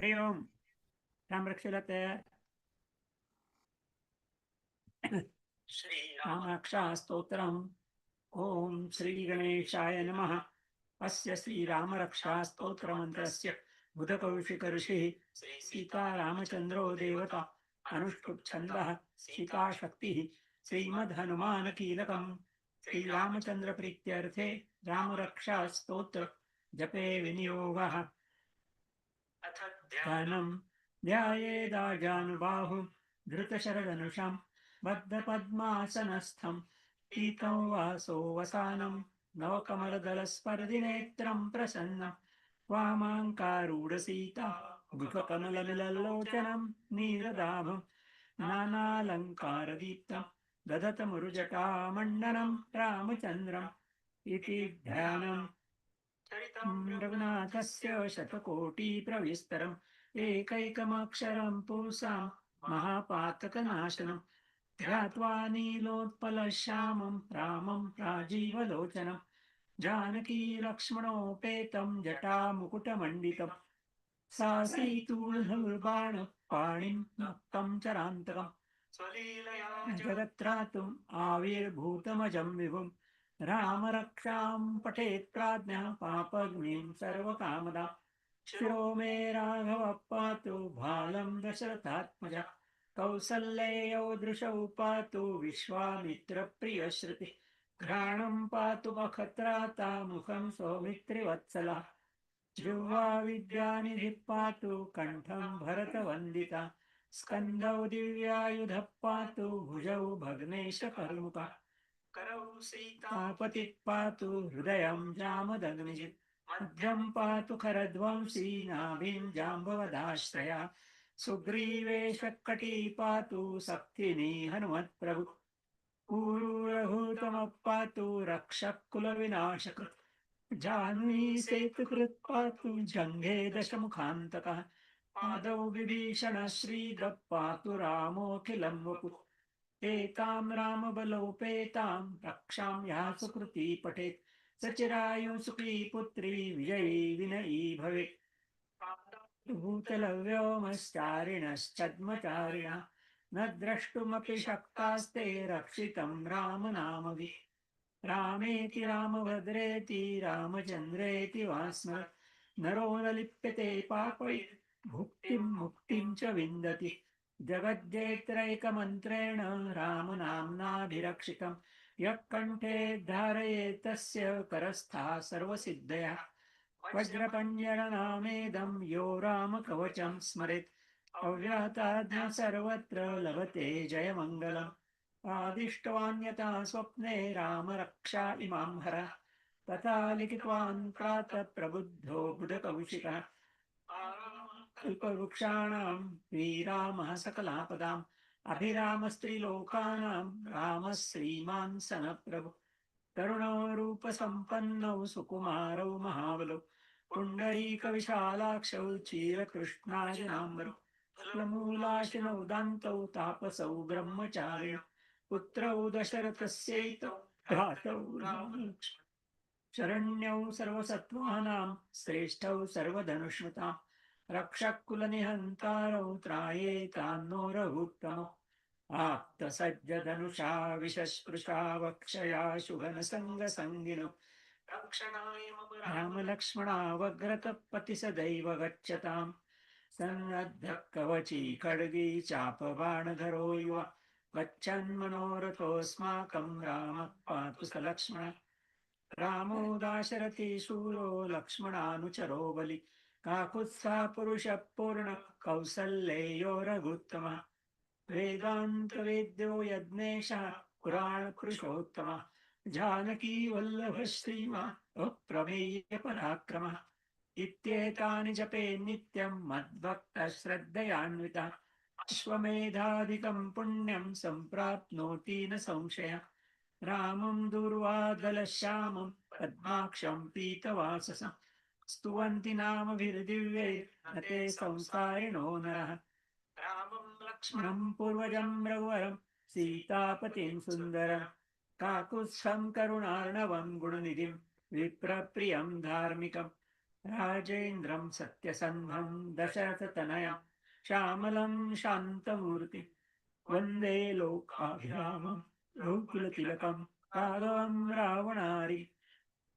हरि ओम रामरक्षलते रामरक्षास्तोत्रम् ॐ श्रीगणेशाय नमः अस्य श्रीरामरक्षास्तोत्रमन्त्रस्य बुधकौशिकऋषिः सीतारामचन्द्रो देवता अनुष्टुप्छन्दः सीताशक्तिः श्रीमद्हनुमानकीलकम् श्रीरामचन्द्रप्रीत्यर्थे रामरक्षास्तोत्र जपे विनियोगः ध्यानम् ध्यायेदाजानुबाहुं धृतशरदनुषम् बद्धपद्मासनस्थम् पीतं वासो वसानं नवकमलदलस्पर्धिनेत्रं प्रसन्नं वामाङ्कारूढसीता गुहकमलमिललोचनं नीरदाभं नानालङ्कारदीप्तं दधतमुरुजटामण्डनं रामचन्द्रम् इति ध्यानम् रघुनाथस्य शतकोटिप्रविस्तरम्। एकैकमक्षरं पुंसां महापातकनाशनम् ध्यात्वा नीलोत्पलश्यामं रामं राजीवलोचनं। जानकी लक्ष्मणोपेतं जटामुकुटमण्डितम् सासीतूर्बाण पाणिं नक्तं चरान्तकम्। स्वलीलया जगत्त्रातुम् आविर्भूतमजं विभुं रामरक्षां पठेत् प्राज्ञः पापग्निं सर्वकामदा। शिरो मे राघवः पातु भालं दशरथात्मजा। कौसल्येयौ दृशौ पातु विश्वामित्रप्रियश्रुति। घ्राणं पातु मखत्राता मुखं सौमित्रिवत्सला। जिह्वा विद्यानिधिः पातु कण्ठं भरतवन्दिता। स्कन्धौ दिव्यायुधः पातु भुजौ भग्नेशकर्मुका करौ पातु हृदयं जामदग्निजित् मध्यं पातु खरध्वंसी नाभिं जाम्बवदाश्रया। सुग्रीवेशकटी पातु सक्तिनी हनुमत्प्रभु। ऊरूरभूतमः पातु रक्षकुलविनाशक। जाह्नवी सेतुकृत् पातु जङ्घे दशमुखान्तकः। पादौ विभीषण श्रीदः पातु रामोऽखिलं वपुः एतां रामबलोपेतां रक्षां या सुकृती पठेत्। सचिरायुसुखी पुत्री विजयी विनयी भवेत्। भूतलव्योमश्चारिणश्चद्मचारिणा न द्रष्टुमपि शक्तास्ते रक्षितं रामनामभिः रामेति रामभद्रेति रामचन्द्रेति वास्म नरो न लिप्यते पापै भुक्तिं मुक्तिं च विन्दति। जगज्जेत्रैकमन्त्रेण रामनाम्नाभिरक्षितं यः कण्ठे धारये तस्य करस्था सर्वसिद्धया। वज्रपञ्जरनामेदं यो रामकवचं स्मरेत्। अव्याताज्ञ सर्वत्र लभते जयमङ्गलम्। आदिष्टवान्यता स्वप्ने रामरक्षा इमां हर। तथा लिखित्वान् प्रातः प्रबुद्धो बुधकौशिकः अल्पवृक्षाणां श्रीरामः सकलापदाम् अभिरामस्त्रिलोकानां रामः श्रीमान् सनप्रभु तरुणौ रूपसम्पन्नौ सुकुमारौ महाबलौ पुण्डरीकविशालाक्षौ क्षीरकृष्णाजनाम्बरौ फलमूलाशिनौ दान्तौ तापसौ ब्रह्मचार्य पुत्रौ दशरथस्यैतौ भ्रातौ रामलक्ष्मण शरण्यौ सर्वसत्त्वानां श्रेष्ठौ सर्वधनुष्मताम् रक्षकुलनिहन्तारौ त्रायेतान्नो आप्तसज्जदनुषा आप्तसज्जधनुषा विशस्पृशा वक्षया शुभनसङ्गसङ्गिनौ। रक्षणाय मम रामलक्ष्मणावग्रतपति सदैव गच्छताम् सन्नद्धः कवची खड्गी चापबाणधरो युव। गच्छन्मनोरथोऽस्माकं रामः। पातु स लक्ष्मण। रामो दाशरथी शूरो लक्ष्मणानुचरो बलि। काकुत्सा पुरुष पूर्ण कौसल्येयो रघुत्तमः वेदान्तवेद्यो यज्ञेशः पुराणपुरुषोत्तमः। जानकी वल्लभ श्रीमा अप्रमेय इत्येतानि जपे नित्यं मद्भक्तश्रद्धयान्वितः अश्वमेधादिकं पुण्यं सम्प्राप्नोति न संशय। रामं दुर्वादलश्यामं पद्माक्षं पीतवाससं स्तुवन्ति नामभिर्दिव्यै न ते संसारिणो नरः रामं लक्ष्मणं पूर्वजं रघुवरं सीतापतिं सुन्दरम् काकुत्स्थं करुणार्णवं गुणनिधिं विप्रप्रियं धार्मिकं राजेन्द्रं सत्यसन्धं दशरथतनया श्यामलं शान्तमूर्ति वन्दे लोकाभिरामं रघुकुलतिलकं राघवं रावणारि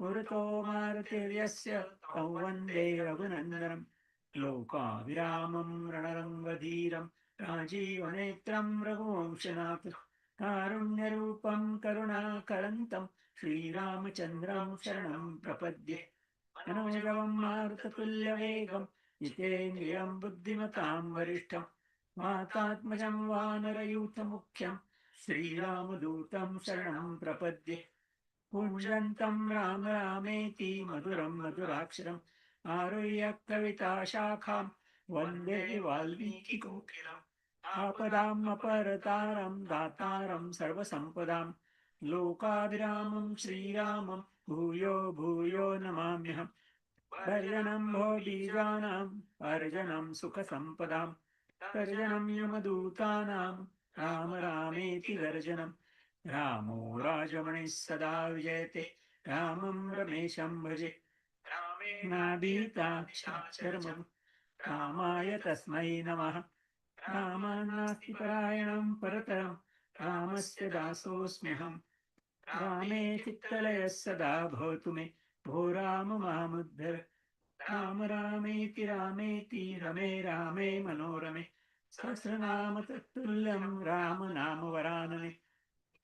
पुरतो मारुतिर्यस्य तौ वन्दे रघुनन्दनं लोकाभिरामं रणरङ्गधीरं राजीवनेत्रं रघुवंशनाथ कारुण्यरूपं करुणाकरन्तं श्रीरामचन्द्रं शरणं प्रपद्ये। मनोजवं मारुततुल्यवेगं जितेन्द्रियं बुद्धिमतां वरिष्ठं मातात्मजं वानरयूथमुख्यं श्रीरामदूतं शरणं प्रपद्ये। पुंजन्तं राम रामेति मधुरं मधुराक्षरम् आरुह्य कविताशाखां वन्दे वाल्मीकिकोकिलम् आपदाम् अपरतारं दातारं सर्वसम्पदां लोकाभिरामं श्रीरामं भूयो भूयो नमाम्यहम् अर्जनं भो बीजानाम् अर्जनं सुखसम्पदां तर्जनं यमदूतानां राम रामेति दर्जनम् रामो राजमणिः सदा विजयते। रामं रमेशं भजे। रामेणाभीताक्षरमं रामाय तस्मै नमः। रामानास्ति परायणं परतरं। रामस्य दासोऽस्म्यहम्। रामे चित्तलयः सदा भवतु मे। भो राम मामुद्धर राम रामेति रामेति रमे रामे मनोरमे। सहस्रनाम तत्तुल्यं राम नाम वरानने।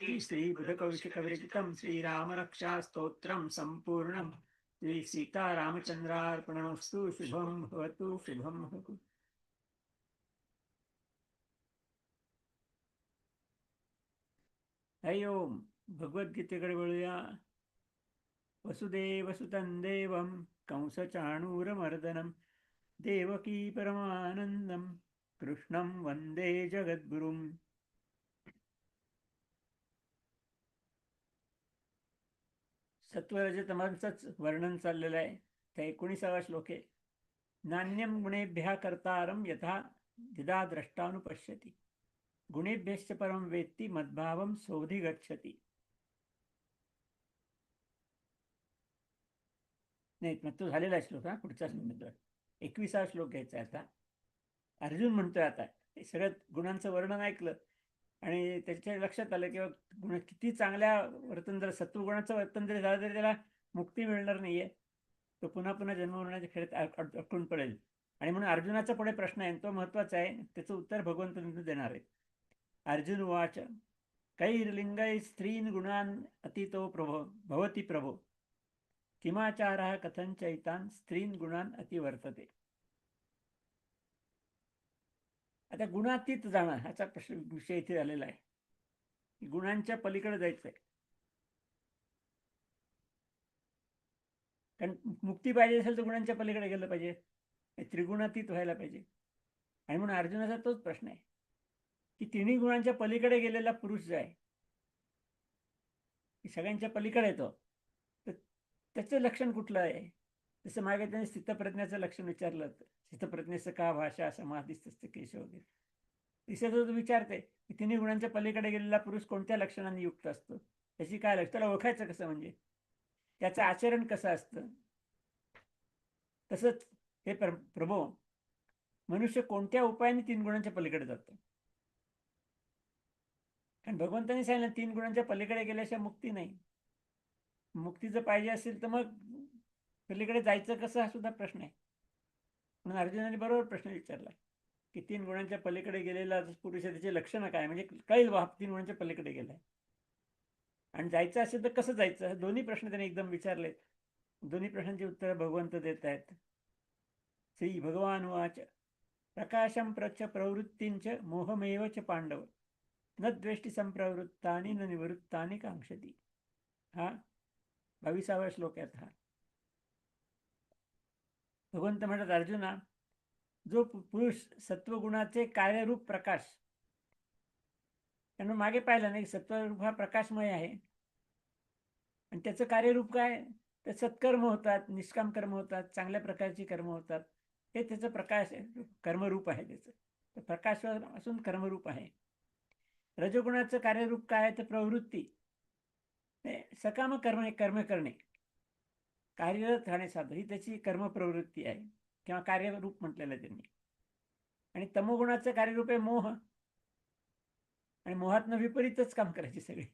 श्रीबुधकौशिकविरचितं श्रीरामरक्षास्तोत्रं सम्पूर्णं श्रीसीतारामचन्द्रार्पणमस्तु शुभं भवतु शुभं भवतु। हरि ओम। भगवद्गीतेकडे वळूया। वसुदेवसुतं देवं कंसचाणूरमर्दनं देवकी परमानन्दं कृष्णं वन्दे जगद्गुरुम्। सत्वरजतमांचंच वर्णन चाललेलं आहे. त्या एकोणीसावा श्लोक आहे नान्यम गुणेभ्या कर्तारम यथा दिदा द्रष्टानुपश्यती गुणेभ्यश्च परम वेत्ती मद्भावम सोधी गच्छती नाही मग तो झालेला श्लोक हा पुढचा श्लोक एकविसावा श्लोक घ्यायचा आहे आता. अर्जुन म्हणतोय आता हे सगळं गुणांचं वर्णन ऐकलं आणि त्याच्या लक्षात आलं की गुण किती चांगल्या वर्तन जर सत्वगुणाचं वर्तन जरी झालं तरी त्याला मुक्ती मिळणार नाहीये. तो पुन्हा पुन्हा जन्म होण्याच्या खेळत अडकून पडेल. आणि म्हणून अर्जुनाचा पुढे प्रश्न आहे तो महत्त्वाचा आहे त्याचं उत्तर भगवंत देणार आहे. अर्जुन वाच कैर्लिंगै स्त्रीन गुणान अतितो प्रभो भवती प्रभो। किमाचार कथंचैतान स्त्रीन गुणान अतिवर्तते। आता गुणातीत जाणं ह्याचा प्रश्न विषय इथे झालेला आहे. गुणांच्या पलीकडे जायचंय. कारण मुक्ती पाहिजे असेल तर गुणांच्या पलीकडे गेलं पाहिजे. त्रिगुणातीत व्हायला पाहिजे. आणि म्हणून अर्जुनाचा तोच प्रश्न आहे की तिन्ही गुणांच्या पलीकडे गेलेला पुरुष जो आहे सगळ्यांच्या पलीकडे येतो. तर त्याचं लक्षण कुठलं आहे? तसं मागे त्यांनी स्थितप्रज्ञाचं लक्षण विचारलं होतं स्थितप्रज्ञेचं का भाषा समाधीस्त केश वगैरे? तिसरं विचारते की तिन्ही गुणांच्या पलीकडे गेलेला पुरुष कोणत्या लक्षणांनी युक्त असतो? त्याची काय लक्ष? त्याला ओळखायचं कसं म्हणजे? त्याचं आचरण कसं असतं? तसंच हे प्रभो मनुष्य कोणत्या उपायाने तीन गुणांच्या पलीकडे जातो? कारण भगवंतांनी सांगितलं तीन गुणांच्या पलीकडे गेल्याशिवाय मुक्ती नाही. मुक्ती जर पाहिजे असेल तर मग पलीकडे जायचं कसं हा सुद्धा प्रश्न आहे. म्हणून अर्जुनाने बरोबर प्रश्न विचारला की तीन गुणांच्या पलीकडे गेलेला पुरुष आहे त्याची लक्षणं काय म्हणजे कळेल बा तीन गुणांच्या पलीकडे गेलाय. आणि जायचं असेल तर कसं जायचं? हे दोन्ही प्रश्न त्याने एकदम विचारलेत. दोन्ही प्रश्नांची उत्तरं भगवंत देत आहेत. श्री भगवान वाच प्रकाशम प्रच प्रवृत्तींच मोहमेव च पांडव. न द्वेष्टी संप्रवृत्तानी न निवृत्तानी कांक्षती हा? बावीसावा श्लोक आहेत हा भगवंत म्हणतात अर्जुना जो पुरुष सत्वगुणाचे कार्यरूप प्रकाश त्यांना मागे पाहिलं नाही सत्वरूप हा प्रकाशमय आहे. आणि त्याचं कार्यरूप काय? तर सत्कर्म होतात निष्काम कर्म होतात चांगल्या प्रकारची कर्म होतात. हे त्याचं प्रकाश कर्मरूप आहे त्याचं. तर प्रकाश असून कर्मरूप आहे. रजगुणाचं कार्यरूप काय? आहे तर प्रवृत्ती. सकाम कर्म कर्म करणे. कार्यरत राहणे ही त्याची कर्मप्रवृत्ती आहे. किंवा कार्यरूप म्हटलेलं आहे त्यांनी. आणि तमोगुणाचं कार्यरूप आहे मोह. आणि मोहातनं विपरीतच काम करायची सगळी.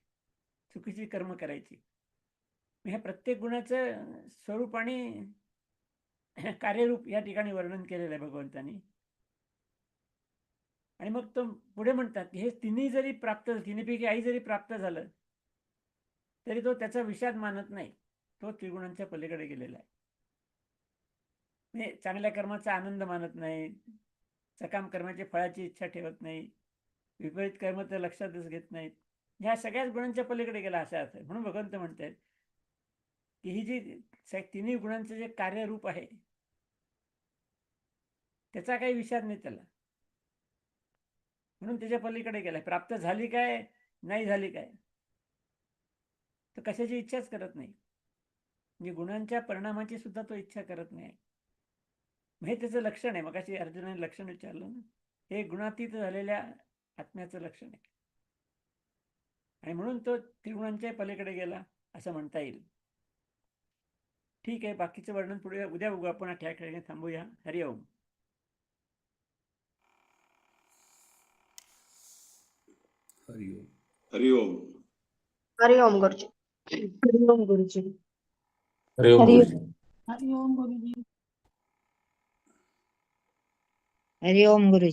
चुकीची कर्म करायची. ह्या प्रत्येक गुणाचं स्वरूप आणि कार्यरूप या ठिकाणी वर्णन केलेलं आहे भगवंतानी. आणि मग तो पुढे म्हणतात की हे तिन्ही जरी प्राप्त तिन्हीपैकी आई जरी प्राप्त झालं तरी तो त्याचा विषाद मानत नाही. तो त्रिगुणांच्या पलीकडे गेलेला आहे. म्हणजे चांगल्या कर्माचा आनंद मानत नाही सकाम कर्माची फळाची इच्छा ठेवत नाही विपरीत कर्म तर लक्षातच घेत नाहीत ह्या सगळ्याच गुणांच्या पलीकडे गेला असा अर्थ आहे. म्हणून भगवंत म्हणतात की ही जी तिन्ही गुणांचं जे कार्यरूप आहे त्याचा काही विचार नाही त्याला. म्हणून त्याच्या पलीकडे गेलाय प्राप्त झाली काय नाही झाली काय तर कशाची इच्छाच करत नाही. म्हणजे गुणांच्या परिणामाची सुद्धा तो इच्छा करत नाही. हे त्याचं लक्षण आहे. मग अशी अर्जुनाने लक्षण विचारलं ना हे गुणातीत झालेल्या आत्म्याचं लक्षण आहे. आणि म्हणून तो त्रिगुणांच्या पलीकडे गेला असं म्हणता येईल. ठीक आहे बाकीचं वर्णन पुढे उद्या बघू. आपण या ठिकाणी थांबूया. हरिओम हरि ओम. हरि ओम. हरि ओम गुरुजी. हरि ओम गुरुजी हरि ओम हरि गुरुजी. हरि ओम गुरुजी हरि ओम गुरुजी